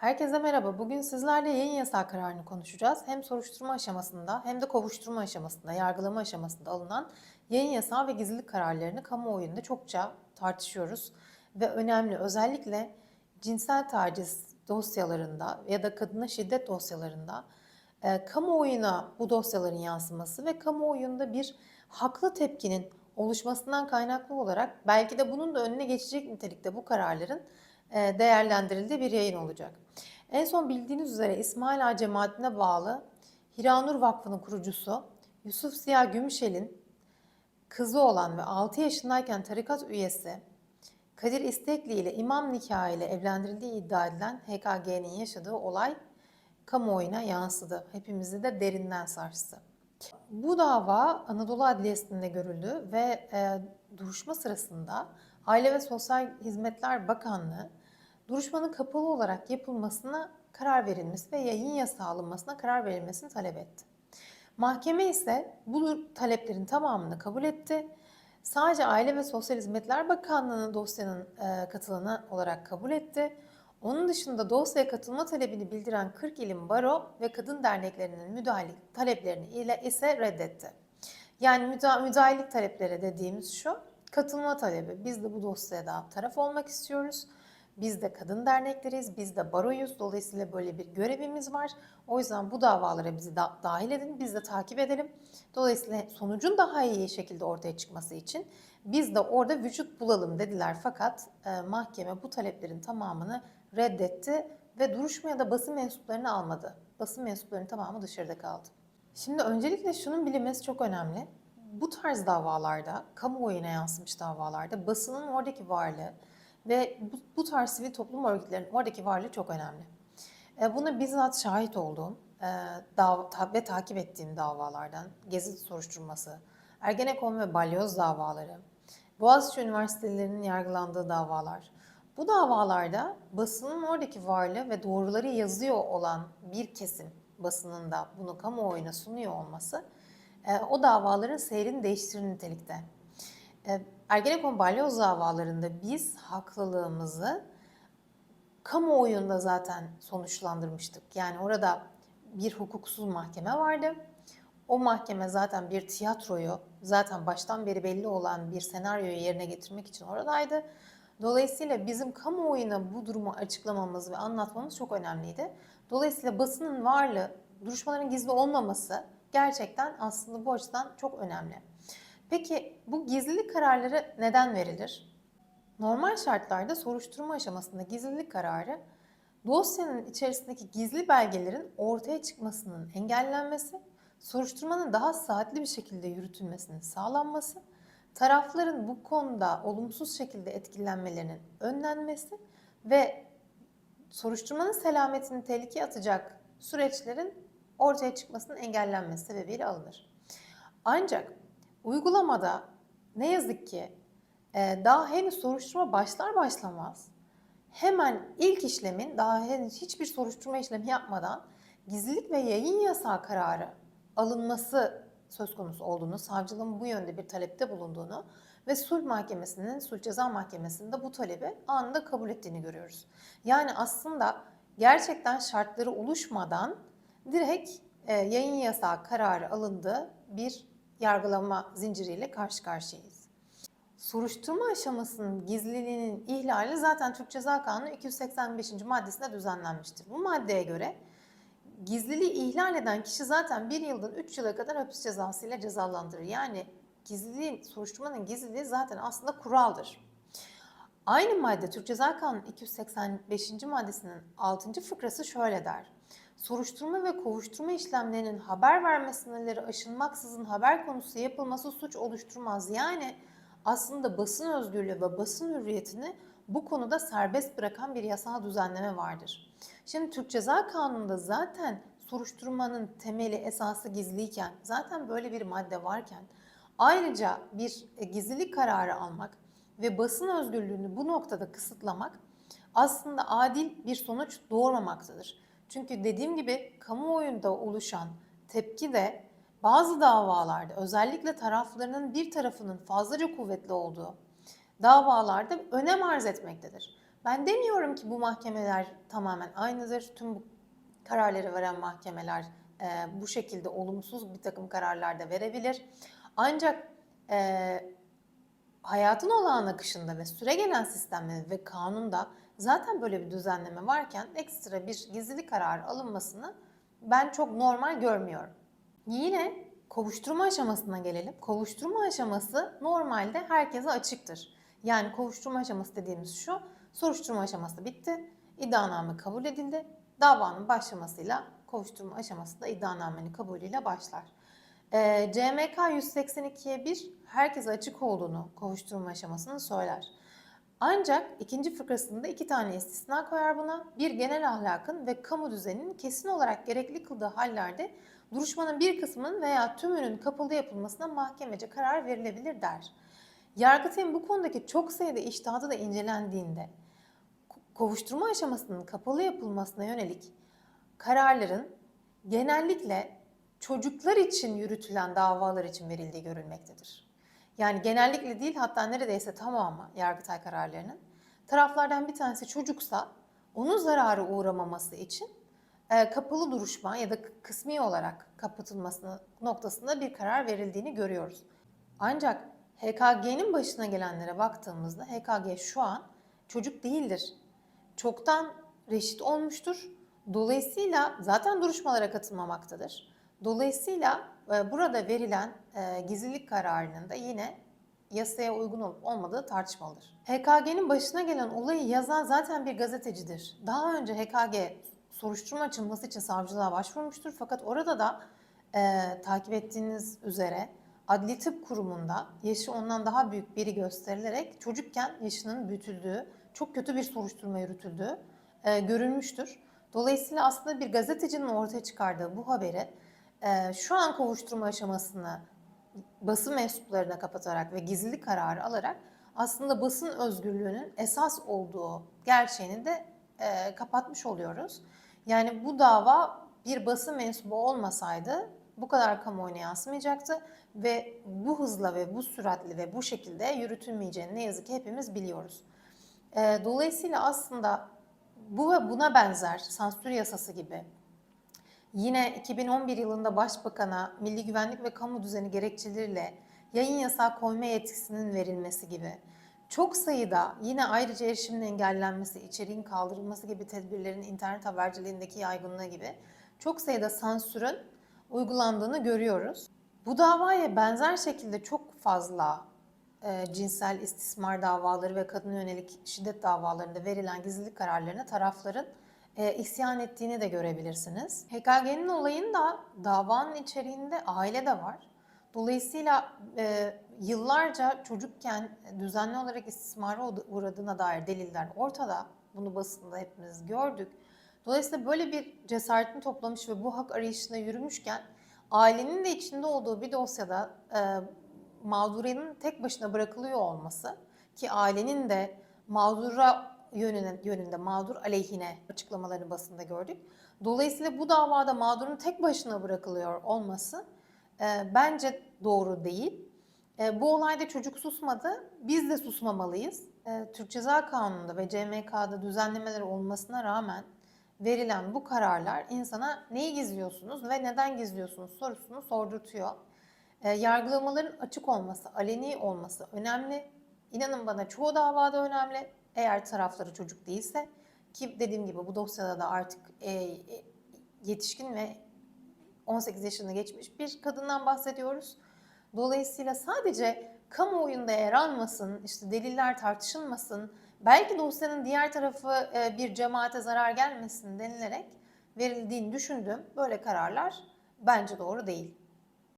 Herkese merhaba. Bugün sizlerle yayın yasağı kararını konuşacağız. Hem soruşturma aşamasında hem de kovuşturma aşamasında, yargılama aşamasında alınan yayın yasağı ve gizlilik kararlarını kamuoyunda çokça tartışıyoruz. Ve önemli özellikle cinsel taciz dosyalarında ya da kadına şiddet dosyalarında e, kamuoyuna bu dosyaların yansıması ve kamuoyunda bir haklı tepkinin oluşmasından kaynaklı olarak belki de bunun da önüne geçecek nitelikte bu kararların e, değerlendirildiği bir yayın olacak. En son bildiğiniz üzere İsmail Ağa cemaatine bağlı Hiranur Vakfı'nın kurucusu Yusuf Ziya Gümüşel'in kızı olan ve 6 yaşındayken tarikat üyesi Kadir İstekli ile imam nikahı ile evlendirildiği iddia edilen HKG'nin yaşadığı olay kamuoyuna yansıdı. Hepimizi de derinden sarstı. Bu dava Anadolu Adliyesi'nde görüldü ve e, duruşma sırasında Aile ve Sosyal Hizmetler Bakanlığı duruşmanın kapalı olarak yapılmasına karar verilmesi ve yayın yasağı alınmasına karar verilmesini talep etti. Mahkeme ise bu taleplerin tamamını kabul etti. Sadece Aile ve Sosyal Hizmetler Bakanlığı'nın dosyanın e, katılanı olarak kabul etti. Onun dışında dosyaya katılma talebini bildiren 40 ilin baro ve kadın derneklerinin müdahale taleplerini ile ise reddetti. Yani müda müdahalelik talepleri dediğimiz şu, katılma talebi. Biz de bu dosyaya da taraf olmak istiyoruz. Biz de kadın dernekleriyiz, biz de baroyuz. Dolayısıyla böyle bir görevimiz var. O yüzden bu davalara bizi da dahil edin, biz de takip edelim. Dolayısıyla sonucun daha iyi şekilde ortaya çıkması için biz de orada vücut bulalım dediler. Fakat e, mahkeme bu taleplerin tamamını reddetti ve duruşmaya da basın mensuplarını almadı. Basın mensuplarının tamamı dışarıda kaldı. Şimdi öncelikle şunun bilinmesi çok önemli. Bu tarz davalarda, kamuoyuna yansımış davalarda basının oradaki varlığı ve bu, bu tarz sivil toplum örgütlerinin oradaki varlığı çok önemli. E, buna bizzat şahit olduğum e, dav ta ve takip ettiğim davalardan Gezi soruşturması, Ergenekon ve Balyoz davaları, Boğaziçi Üniversitelerinin yargılandığı davalar. Bu davalarda basının oradaki varlığı ve doğruları yazıyor olan bir kesim basının da bunu kamuoyuna sunuyor olması e, o davaların seyrini değiştirir nitelikte. Ergenekon balyoz davalarında biz haklılığımızı kamuoyunda zaten sonuçlandırmıştık. Yani orada bir hukuksuz mahkeme vardı. O mahkeme zaten bir tiyatroyu, zaten baştan beri belli olan bir senaryoyu yerine getirmek için oradaydı. Dolayısıyla bizim kamuoyuna bu durumu açıklamamız ve anlatmamız çok önemliydi. Dolayısıyla basının varlığı, duruşmaların gizli olmaması gerçekten aslında bu açıdan çok önemli. Peki bu gizlilik kararları neden verilir? Normal şartlarda soruşturma aşamasında gizlilik kararı dosyanın içerisindeki gizli belgelerin ortaya çıkmasının engellenmesi, soruşturmanın daha saatli bir şekilde yürütülmesinin sağlanması, tarafların bu konuda olumsuz şekilde etkilenmelerinin önlenmesi ve soruşturmanın selametini tehlikeye atacak süreçlerin ortaya çıkmasının engellenmesi sebebiyle alınır. Ancak uygulamada ne yazık ki e, daha henüz soruşturma başlar başlamaz hemen ilk işlemin daha henüz hiçbir soruşturma işlemi yapmadan gizlilik ve yayın yasağı kararı alınması söz konusu olduğunu, savcılığın bu yönde bir talepte bulunduğunu ve sulh mahkemesinin, sulh ceza mahkemesinde bu talebi anında kabul ettiğini görüyoruz. Yani aslında gerçekten şartları oluşmadan direkt e, yayın yasağı kararı alındığı bir yargılama zinciriyle karşı karşıyayız. Soruşturma aşamasının gizliliğinin ihlali zaten Türk Ceza Kanunu 285. maddesinde düzenlenmiştir. Bu maddeye göre gizliliği ihlal eden kişi zaten bir yıldan 3 yıla kadar hapis cezası ile cezalandırır. Yani gizliliğin, soruşturmanın gizliliği zaten aslında kuraldır. Aynı madde Türk Ceza Kanunu 285. maddesinin 6. fıkrası şöyle der. Soruşturma ve kovuşturma işlemlerinin haber verme sınırları aşılmaksızın haber konusu yapılması suç oluşturmaz. Yani aslında basın özgürlüğü ve basın hürriyetini bu konuda serbest bırakan bir yasal düzenleme vardır. Şimdi Türk Ceza Kanunu'nda zaten soruşturmanın temeli esası gizliyken, zaten böyle bir madde varken ayrıca bir e, gizlilik kararı almak ve basın özgürlüğünü bu noktada kısıtlamak aslında adil bir sonuç doğurmamaktadır. Çünkü dediğim gibi kamuoyunda oluşan tepki de bazı davalarda özellikle taraflarının bir tarafının fazlaca kuvvetli olduğu davalarda önem arz etmektedir. Ben demiyorum ki bu mahkemeler tamamen aynıdır. Tüm bu kararları veren mahkemeler e, bu şekilde olumsuz bir takım kararlar da verebilir. Ancak e, hayatın olağan akışında ve süregelen sistemde ve kanunda zaten böyle bir düzenleme varken ekstra bir gizlilik kararı alınmasını ben çok normal görmüyorum. Yine kovuşturma aşamasına gelelim. Kovuşturma aşaması normalde herkese açıktır. Yani kovuşturma aşaması dediğimiz şu, soruşturma aşaması bitti, iddianame kabul edildi, davanın başlamasıyla kovuşturma aşaması da iddianamenin kabulüyle başlar. Ee, CMK 182'ye 1 herkese açık olduğunu kovuşturma aşamasını söyler. Ancak ikinci fıkrasında iki tane istisna koyar buna. Bir genel ahlakın ve kamu düzeninin kesin olarak gerekli kıldığı hallerde duruşmanın bir kısmının veya tümünün kapalı yapılmasına mahkemece karar verilebilir der. Yargıtay'ın bu konudaki çok sayıda iştahatı da incelendiğinde kovuşturma aşamasının kapalı yapılmasına yönelik kararların genellikle çocuklar için yürütülen davalar için verildiği görülmektedir. Yani genellikle değil hatta neredeyse tamamı Yargıtay kararlarının taraflardan bir tanesi çocuksa onun zararı uğramaması için e, kapalı duruşma ya da kısmi olarak kapatılması noktasında bir karar verildiğini görüyoruz. Ancak HKG'nin başına gelenlere baktığımızda HKG şu an çocuk değildir. Çoktan reşit olmuştur. Dolayısıyla zaten duruşmalara katılmamaktadır. Dolayısıyla burada verilen e, gizlilik kararının da yine yasaya uygun olup olmadığı tartışmalıdır. HKG'nin başına gelen olayı yazan zaten bir gazetecidir. Daha önce HKG soruşturma açılması için savcılığa başvurmuştur. Fakat orada da e, takip ettiğiniz üzere Adli Tıp Kurumu'nda yaşı ondan daha büyük biri gösterilerek çocukken yaşının büyütüldüğü, çok kötü bir soruşturma yürütüldüğü e, görülmüştür. Dolayısıyla aslında bir gazetecinin ortaya çıkardığı bu haberi e, şu an kovuşturma aşamasını basın mensuplarına kapatarak ve gizlilik kararı alarak aslında basın özgürlüğünün esas olduğu gerçeğini de e, kapatmış oluyoruz. Yani bu dava bir basın mensubu olmasaydı bu kadar kamuoyuna yansımayacaktı ve bu hızla ve bu süratle ve bu şekilde yürütülmeyeceğini ne yazık ki hepimiz biliyoruz. E, dolayısıyla aslında bu ve buna benzer sansür yasası gibi Yine 2011 yılında Başbakan'a milli güvenlik ve kamu düzeni gerekçeleriyle yayın yasağı koyma yetkisinin verilmesi gibi çok sayıda yine ayrıca erişimin engellenmesi, içeriğin kaldırılması gibi tedbirlerin internet haberciliğindeki yaygınlığı gibi çok sayıda sansürün uygulandığını görüyoruz. Bu davaya benzer şekilde çok fazla e, cinsel istismar davaları ve kadına yönelik şiddet davalarında verilen gizlilik kararlarını tarafların e, isyan ettiğini de görebilirsiniz. HKG'nin olayında davanın içeriğinde aile de var. Dolayısıyla e, yıllarca çocukken düzenli olarak istismara uğradığına dair deliller ortada. Bunu basında hepimiz gördük. Dolayısıyla böyle bir cesaretini toplamış ve bu hak arayışına yürümüşken ailenin de içinde olduğu bir dosyada e, mağdurenin tek başına bırakılıyor olması ki ailenin de mağdura yönüne, yönünde mağdur aleyhine açıklamalarını basında gördük. Dolayısıyla bu davada mağdurun tek başına bırakılıyor olması e, bence doğru değil. E, bu olayda çocuk susmadı, biz de susmamalıyız. E, Türk Ceza Kanunu'nda ve CMK'da düzenlemeler olmasına rağmen verilen bu kararlar insana neyi gizliyorsunuz ve neden gizliyorsunuz sorusunu sordurtuyor. E, yargılamaların açık olması, aleni olması önemli. İnanın bana çoğu davada önemli. Eğer tarafları çocuk değilse ki dediğim gibi bu dosyada da artık e, yetişkin ve 18 yaşını geçmiş bir kadından bahsediyoruz. Dolayısıyla sadece kamuoyunda yer almasın, işte deliller tartışılmasın, belki dosyanın diğer tarafı e, bir cemaate zarar gelmesin denilerek verildiğini düşündüğüm böyle kararlar bence doğru değil.